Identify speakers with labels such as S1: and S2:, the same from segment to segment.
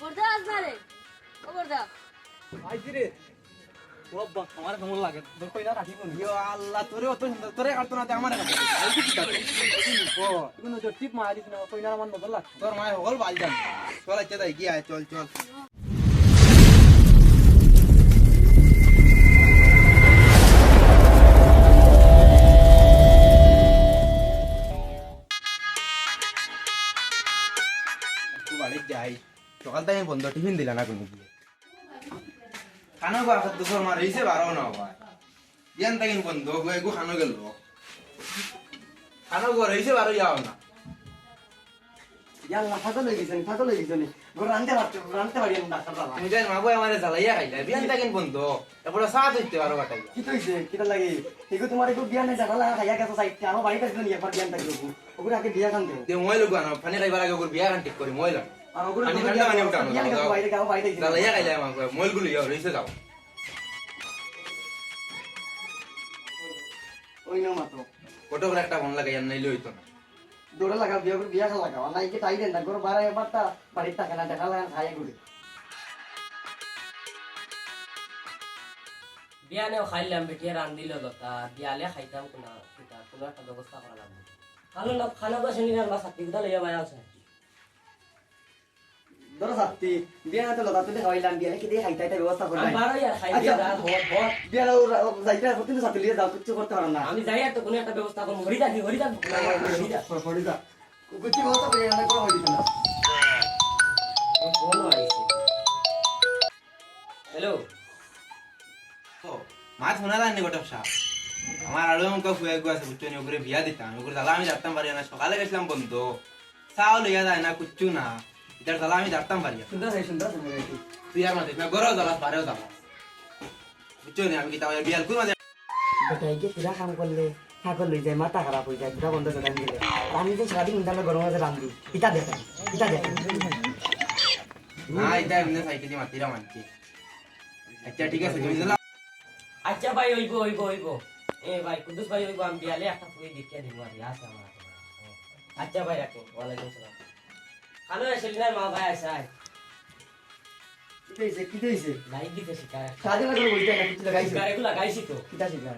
S1: বর্দা আসবারে ও বর্দা
S2: আইছি রে। বাবা আমার কেমন লাগে? তোর কইনা কাটি কোন? ইয়ো আল্লাহ তোরে অত সুন্দর তোরে কাটতো না আমার কাটতো আই কি কাটতো ও তুমি তো টিপ মারিস না কইনা আমার নজর লাগ
S3: তোর মায়ের হল বাল জান। চল আচ্ছা তাই গিয়ে চল চল। সকাল থেকে বন্ধ টিফিন দিলা না কোনো গিয়ে খানো বার করতে তোর মা রইছে বারো না ভাই ইয়ান তাকিন বন্ধ গো খানো গেল। খানো গো রইছে বারো যাও না।
S2: ইয়াল্লা পাগল হয়ে গেছেন পাগল হয়ে গেছেন গো রানতে পারতে রানতে পারি না ডাক্তার বাবা।
S3: তুমি জান মাগো আমারে জ্বালাইয়া খাইলা। বিয়ান তাকিন বন্ধ। এরপরে চা দিতে বারো কাটাই
S2: কি কইছে? কিটা লাগে? এগো তোমার এগো বিয়া নাই জানা লাগা খাইয়া গেছো সাইতে আমার বাড়িতে আসলো নি একবার বিয়ান থাকল ওগুলো আগে বিয়া খান দেবো
S3: মই লগো খাইবার আগে ওর বিয়া কান ঠিক করি মই লাগ পানি ঠান্ডা পানি উঠানো খাইলা গুলো ইয়া রইছে যাও।
S2: ওই নাও মাত্র।
S3: কত করে একটা ফোন লাগাইয়া নাইলে হইতো না।
S2: দৌড়ে লাগা বিয়া করে বিয়া লাগাও। না তাই দেন না গরো না খাইয়া করে
S4: বিয়ানেও খাইলাম বেটিয়া রান দিল দতা বিয়ালে খাইতাম কোনা একটা ব্যবস্থা করা লাগবে। খালো না খানা তো শুনি না সাথী কোথা লইয়া মায়া আছে।
S2: ধরো সাত্তি বিয়া তো লতা তুই খাইলাম বিয়া কি দিয়ে খাইতে ব্যবস্থা করে
S4: আমি বারো ইয়ার খাই দিয়া রাত হট হট
S2: বিয়া যাইতে প্রতিদিন সাথে লিয়ে যাও কিছু করতে পারো না।
S4: আমি যাই আর তো কোনো একটা ব্যবস্থা করব। হরি থাকি হরি থাক হরি থাক
S2: পড়ি যা কিছু ব্যবস্থা করে না কোনো হইছে না।
S4: ফোন আইছে। হ্যালো?
S3: তো মাছ শোনা যায়নি গোটা সা আমার আলু অঙ্ক ফুয়ে গো আছে বুঝছ ওগুলো বিয়া দিতাম। ওগুলো জ্বালা আমি জানতাম পারি না সকালে গেছিলাম বন্ধ। চাও লইয়া যায় না কুচ্ছু না। এটার জ্বালা আমি জানতাম পারি।
S2: সুন্দর আছে সুন্দর
S3: তুই আর মাতিস না গরো জ্বালা পারেও জ্বালা বুঝছ নি আমি কি তাও বিয়াল কুই মাঝে
S2: বেটাই কে পুরা কাম করলে ঠাকুর লই যায় মাথা খারাপ হয়ে যায় পুরা বন্ধ করে দিলে আমি যে সারাদিন ইন্টারনেট গরম আছে রান্ধি ইটা দেখেন ইটা দেখেন
S3: না এটা এমনি সাইকেল মাতিরা মানছি আচ্ছা ঠিক আছে তুমি জ্বালা
S4: আচ্ছা ভাই হইব হইব হইব এ ভাই কুদ্দুস ভাই হইব আমি বিয়ালে একটা ফুয়ে দেখিয়া দিব আর আছে আমার হ্যাঁ। আচ্ছা ভাই রাখো ওয়ালাইকুম সালাম মা ভাই আয়।
S2: কি কইছে কি কইছে
S4: লাইট দিতে শিকার
S2: সারাদিন করে বইতে না কিছু লাগাইছে
S4: শিকার এগুলো লাগাইছি তো।
S2: কিটা শিকার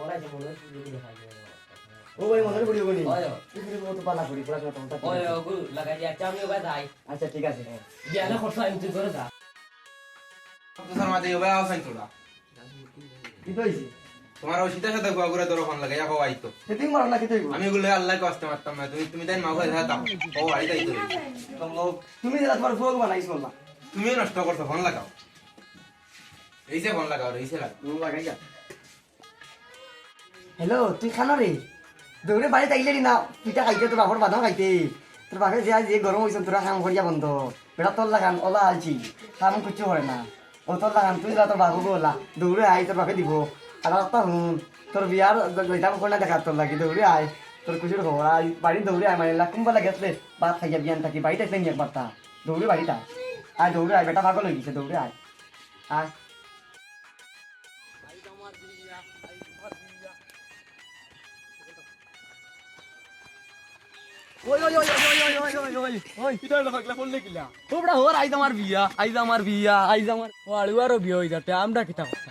S4: ওরা যে মনে হয় শুধু দেখাই যায়
S2: ও ভাই মনে পড়ি বলি।
S4: ওই
S2: কিছু পালা করি পুরা। কথা
S4: ওই ওগুলো লাগাই দিয়ে আচ্ছা আমি ওবার যাই।
S2: আচ্ছা ঠিক আছে।
S4: বিয়ালে খরচ আমি তুই করে যা।
S3: তোর মাঝে এবার আওসাই তোরা
S2: কি
S3: তোমার ওই শীতের সাথে গুয়া করে তোর ফোন লাগাইয়া হওয়া আইতো।
S2: তুই মারো না কি তুই
S3: আমি ওগুলো আল্লাহকে আসতে পারতাম না তুমি তুমি তাই মাগো ও বাড়ি তাই
S2: তুমি যেটা তোমার বানাইছ
S3: তুমি নষ্ট করছ ফোন লাগাও। রইছে ফোন লাগাও লাগাও।
S2: তুমি লাগাই যা। হ্যালো তুই খানা রে? দৌড়ে বাড়ি তাইলে না পিঠা খাইতে তোর বাপর বাদাম খাইতে। তোর বাপে যে আজ যে গরম হয়েছে তোরা কাম করিয়া বন্ধ। বেটা তোর লাগান ওলা আলছি কাম কিছু হয় না। ও তোর লাগান তুই যা তোর বাবু ওলা। দৌড়ে আই তোর বাপে দিব। আর একটা হুন তোর বিয়ার লইতাম কোনা দেখা তোর লাগি? দৌড়ে আয়। তোর কিছু খবর আয় বাড়ি দৌড়ে আয় মানে কুম্বা লাগে আসলে ভাত খাইয়া বিয়ান থাকি বাড়িতে আসলে নিয়ে একবার তা। দৌড়ে বাড়িটা। আয় দৌড়ে আয় বেটা পাগল হয়ে গেছে দৌড়ে আয়। আয়।
S5: ওই ওই ওই ওই ওই ওই ওই ওই ওই। কিটা লাগলা ফোন লিখিলা ওবড়া হোর আইজ আমার বিয়া আইজ আমার বিয়া আইজ আমার ওয়ালুয়ারও বিয়া হই যাতে আমরা কিটা কথা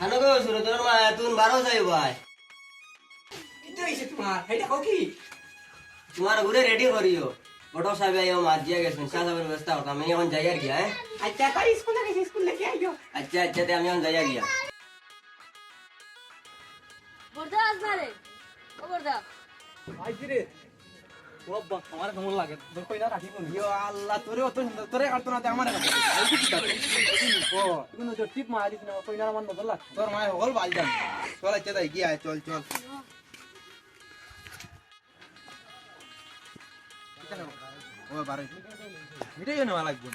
S4: যায়
S6: খানো গো সুরতর মা তুন বারো যাই ভাই
S3: কিটা হইছে তোমার হেডা কও কি
S6: তোমার ঘুরে রেডি করিও বড় সাহেব আইও মাছ দিয়ে গেছেন চা চাবের ব্যবস্থা করতাম আমি এখন যাইয়ার গিয়া হ্যাঁ
S3: আচ্ছা তাই স্কুলে গেছে স্কুল লেগে আইও
S6: আচ্ছা আচ্ছা তে আমি এখন যাইয়া গিয়া
S1: বর্দা আসবা রে ও বর্দা
S5: আইছি রে বাবা আমার কেমন লাগে
S3: আল্লাহ তোরে তোরে কাটতো না আমারে
S5: ও তুমি তো টিপ মারি দিছ না আমার নজর লাগ
S3: তোর মায়ের হল বাল জান চল আচ্ছা তাই চল চল ও বারে মিটাই নেওয়া লাগবে।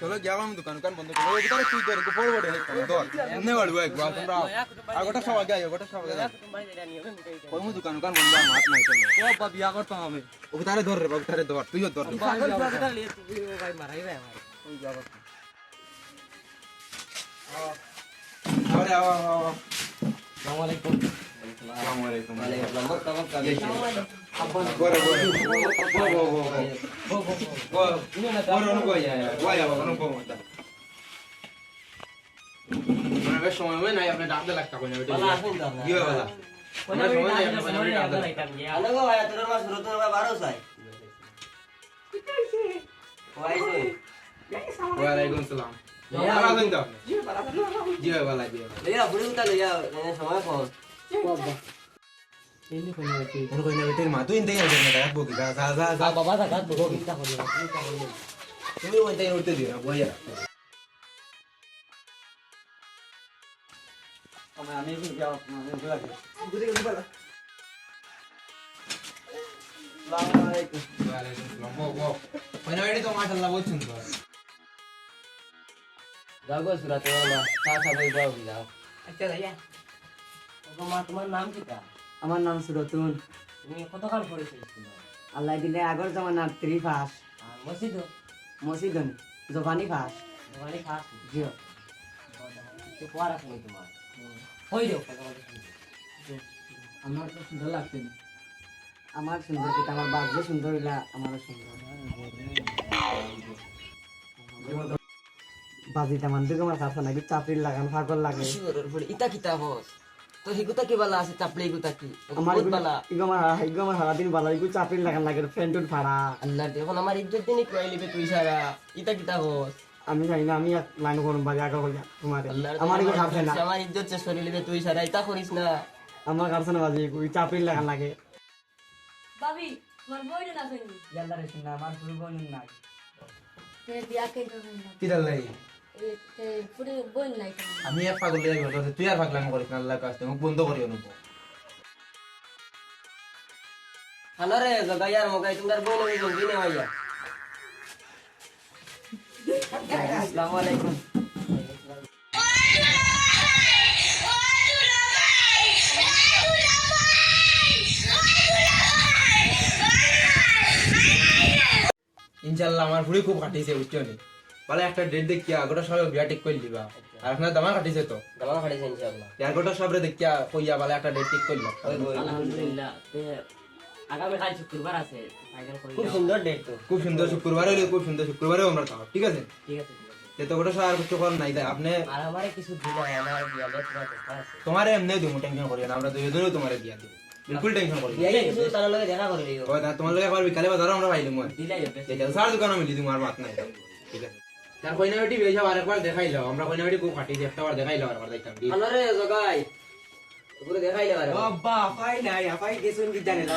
S3: চলো গিয়া আমি দোকান দোকান বন্ধ করো ওই ভিতরে তুই তোর বড় হয়ে ধর। এমনি বাড়বো একবার তোমরা আর গোটা সব আগে আইও গোটা সব আগে কই মু দোকান বন্ধ নাই চলো।
S5: ও বাবা বিয়া
S3: ও ধর রে বাবু ধর তুইও ধর. Bora, não vou ya, ya. Voy a, no puedo matar. Una vez সময় হয় আপনি ডাকতে লাগতা কোন বেটা
S6: বালা আসুন তো আপনারা।
S3: কি হয় বালা আমরা সময় নাই আপনি কোন বেটা ডাকতে
S6: খানো গো ভাই তোর মা সুরতর মা বারো যাই ওয়াই কই
S3: ওয়া আলাইকুম সালাম ভালো আছেন তো জি ভাই ভালো জি
S6: লইয়া বুড়ি উতা লইয়া এনে সময় ফোন
S3: কোন কোন বেটা মা তুই ইনতে গেছিস না ডাক বকি যা যা যা যা
S4: বাবা দাদা বড় চিন্তা করি
S3: তুমি ওইটাই উঠতে দিও না বইয়া
S2: আমি আমি যাও আমি লাগে বুঝে গেছি বলা আসসালামু আলাইকুম
S3: ওয়া আলাইকুম সালাম বো বো কোন বেটা তো মাশাআল্লাহ বহুত সুন্দর
S6: যাও গো সুরতর মা চা চা বই যাও
S3: আচ্ছা
S6: মা তোমার নাম কি
S2: আমার নাম সুরতুন
S6: তুমি কতক্ষণ পড়েছো
S2: আল্লাহ দিলে আগর জামানার ত্রি ফাস
S6: মসজিদ
S2: মসজিদন জবানি ফাস।
S6: তোমারই খাস
S2: জিও।
S6: পড়া আছে তোমার? হই যাও
S2: আমার তো সুন্দর লাগছে আমার সুন্দর কিন্তু আমার বাঘ সুন্দর হইলা আমারও সুন্দর। বাজিটা মান দিকে আমার কাছে নাকি চাপড়ি লাগান ফাগল লাগে।
S6: ইতা কিতা বস? তো হিগুতা কি বালা আছে? চাপড়ি গুতা কি?
S2: আমার
S6: বালা।
S2: ইগো আমার ইগো আমার সারাদিন বালা ইগো চাপড়ি লাগান লাগে ফ্রেন্ডুন ভাড়া।
S6: আল্লাহ এখন আমার ইজ্জত দিনই কই লিবে তুই সারা ইতা কিতা বস
S2: আমি জানি না আমি লাইন করুন বাজে আগে হইয়া তোমার আমার ইগো খাচ্ছে না
S6: আমার ইজ্জত শেষ করে লিবে তুই সারা ইতা করিস না।
S2: আমার কাছে না বাজে ওই চাপড়ি লাগান লাগে।
S1: বাবি তোমার বইটা না শুনি
S2: ইয়াল্লা রে শুনা আমার পুরো বোন নাই
S1: তে বিয়া কে করবেন
S3: কি দাল নাই
S1: নাই
S3: আমি এক পাগল তুই আর পাগলামি করিস না আল্লাহ কাছে। মুখ বন্ধ করিও না
S6: খানা রে জগাইয়ার মগাই তোমার বই নবী জলদি নে ভাইয়া।
S2: আসসালামু আলাইকুম।
S3: ইনশাআল্লাহ আমার ভুড়ি খুব কাটিছে বুঝছ নি বলে একটা ডেট দেখিয়া গোটা সবাই বিয়া ঠিক করে দিবা। আর আপনার দামা কাটিছে তো।
S6: দামান খাড়িছে ইনশাআল্লাহ।
S3: আর গোটা সবরে দেখিয়া কইয়া বলে একটা ডেট ঠিক করলাম
S6: ওই
S4: আলহামদুলিল্লাহ। আগামী কাল শুক্রবার আছে
S6: খুব সুন্দর ডেট তো।
S3: খুব সুন্দর শুক্রবার হইলে খুব সুন্দর শুক্রবারেও আমরা তাও ঠিক আছে?
S4: ঠিক আছে তোমার
S3: এমনি দিব টেনশন না আমরা তোমারে দিয়া দিব।
S6: দেখা
S3: তার কইনা বেটি বেশি আরেকবার দেখাইলো। আমরা কইনা বেটি খুব কাটিছে একটা বার দেখাইলো আরেকবার দেখতাম।
S6: খানা রে জগাই। পুরো দেখাইলে পারে
S5: বাবা পাই নাই পাই গেছুন কি জানে না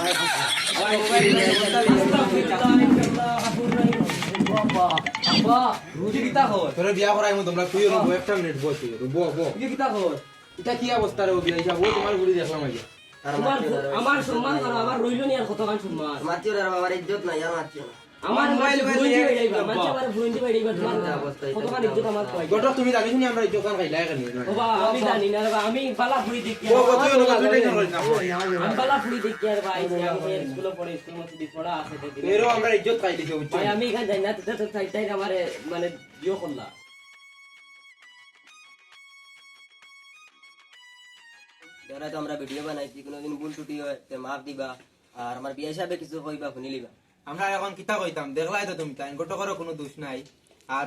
S5: রুজি কিতা হল
S3: তোরে বিয়া করাইমু তোমরা তুই রুবো একটা মিনিট বস তুই রুবো বো
S5: রুজি কিতা হল
S3: এটা কি অবস্থা রে বিয়া হিসাব ও তোমার গুলি দেখলাম আগে।
S4: তোমার আমার সম্মান করো আমার রইল নি আর কতক্ষণ সম্মান
S6: মাতিও রে বাবার ইজ্জত নাই আর মাতিও না।
S4: আমার
S5: মোবাইল
S4: মোবাইল
S5: মোবাইল
S4: ভুইন্দি
S5: নিয়ে
S4: হয়ে যাইবা
S5: বাবা।
S4: আমার ভুইন্দি হয়ে যাইবা তোমার
S6: না, অবস্থা এটা
S4: কতক্ষণ
S6: না,
S4: ইজ্জত আমার পাই
S3: গোটা তুমি জানিস নি আমরা এই দোকান খাইলা কেন
S4: বাবা আমি জানি না বাবা, আমি বালা ফুড়ি দেখি
S3: ও তুই ওর তুই টেনশন না।
S4: আমি বালা ফুড়ি দেখি আর ভাই আমি স্কুলে পড়ে স্কুল মধ্যে পড়া আছে দেখি।
S3: এরও আমরা ইজ্জত খাই দিছে বুঝছ?
S4: ভাই আমি এখানে যাই না তো তো তাই তাই আমার মানে বিয়ে করলা।
S6: যারা তো আমরা ভিডিও বানাইছি কোনোদিন ভুল টুটি হয় তে মাফ দিবা আর আমার বিয়া হিসাবে কিছু কইবা শুনি লিবা।
S3: আমরা এখন কিতা কইতাম দেখলাই তো তুমি তাই গোটা করো কোনো দোষ নাই। আর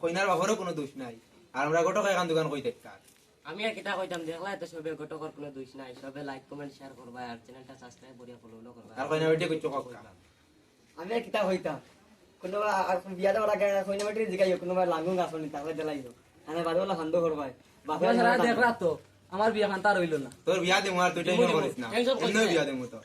S3: কইনার বাবারও কোনো দোষ নাই। আর আমরা গোটক এখান দোকান কই দেখতাম
S4: আমি আর কিতা কইতাম দেখলা তো সবে গটকর কোনো দোষ নাই। সবে লাইক কমেন্ট শেয়ার করবা আর চ্যানেলটা সাবস্ক্রাইব করিয়া ফলো করবা
S3: আর কইনা বেটি কুচু কক
S2: আমি আর কিতা হইতাম। কোনোবা আর বিয়া দেওয়ার আগে কইনা বেটি জিগাইও কোনোবা লাঙ্গুন গাছ নি তাহলে দেলাইও। আমি বাড়ি বলা হান্দ করবাই বাপে
S5: দেখরা তো আমার বিয়া খান তার হইল না।
S3: তোর বিয়া দিমু আর তুই না।
S4: Tension করিস না।
S3: বিয়া দিমু তো